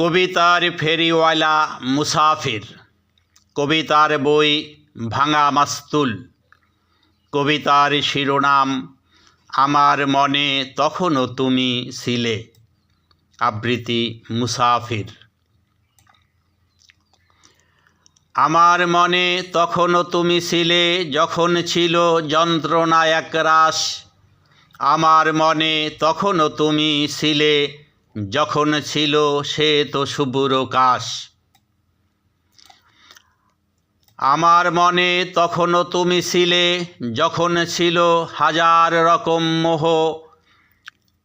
কবিতার ফেরিওয়ালা মুসাফির। কবিতার বই ভাঙা মাস্তুল। কবিতার শিরোনাম, আমার মনে তখনও তুমি ছিলে আবৃত্তি মুসাফির। আমার মনে তখনও তুমি ছিলে যখন ছিল যন্ত্রণা একরাশ। আমার মনে তখনও তুমি ছিলে যখন ছিল সে তো শুভ্র কাশ। আমার মনে তখনও তুমি ছিলে, যখন ছিল হাজার রকম মোহ।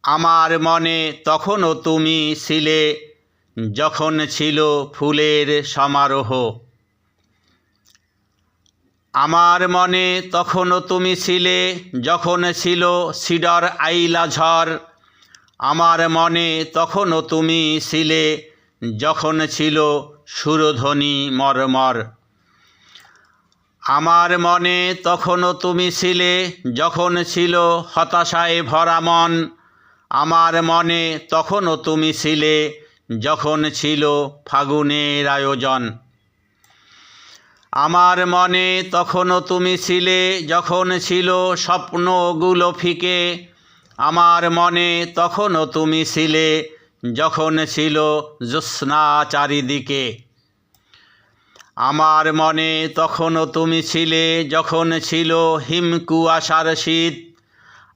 আমার মনে তখনও তুমি ছিলে, যখন ছিল ফুলের সমারোহ। আমার মনে তখনও তুমি ছিলে, যখন ছিল সিডর আইলা ঝড়। আমার মনে তখনও তুমি ছিলে, যখন ছিল সুরধ্বনি মরমর। আমার মনে তখনও তুমি ছিলে, যখন ছিল হতাশায় ভরা মন। আমার মনে তখনও তুমি ছিলে, যখন ছিল ফাগুনের আয়োজন। আমার মনে তখনও তুমি ছিলে, যখন ছিল স্বপ্নগুলো ফিকে আমার মনে তখনও তুমি ছিলে, যখন ছিল জ্যোৎস্না চারিদিকে আমার মনে তখনও তুমি ছিলে, যখন ছিল হিমকুয়াশার শীত।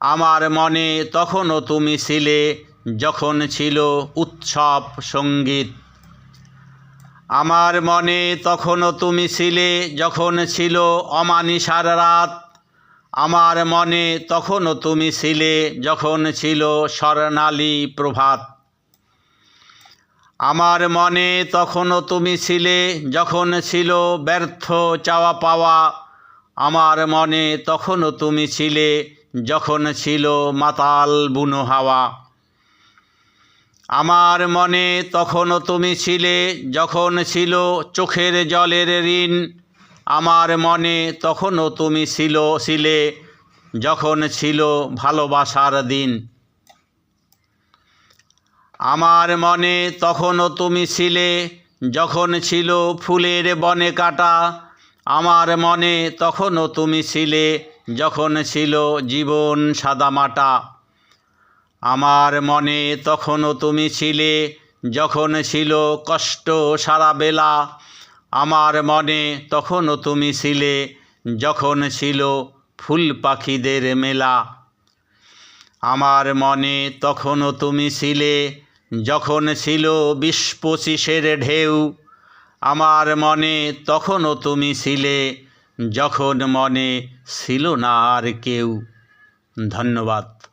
আমার মনে তখনও তুমি ছিলে, যখন ছিল উৎসব সংগীত। আমার মনে তখনও তুমি ছিলে, যখন ছিল অমানিসার রাত। আমার মনে তখনও তুমি ছিলে, যখন ছিল স্বর্ণালী প্রভাত। আমার মনে তখনও তুমি ছিলে, যখন ছিল ব্যর্থ চাওয়া পাওয়া। আমার মনে তখনও তুমি ছিলে, যখন ছিল মাতাল বুনো হাওয়া। আমার মনে তখনও তুমি ছিলে, যখন ছিল চোখের জলের ঋণ। আমার মনে তখনও তুমি ছিল, ছিলে, যখন ছিল ভালোবাসার দিন। আমার মনে তখনও তুমি ছিলে, যখন ছিল ফুলের বনে কাটা। আমার মনে তখনও তুমি ছিলে, যখন ছিল জীবন সাদামাটা আমার মনে তখনও তুমি ছিলে, যখন ছিল কষ্ট সারা বেলা। আমার মনে তখনও তুমি ছিলে, যখন ছিল ফুল পাখিদের মেলা। আমার মনে তখনও তুমি ছিলে, যখন ছিল বিশ পঁচিশের ঢেউ। আমার মনে তখনও তুমি ছিলে, যখন মনে ছিল না আর কেউ। ধন্যবাদ।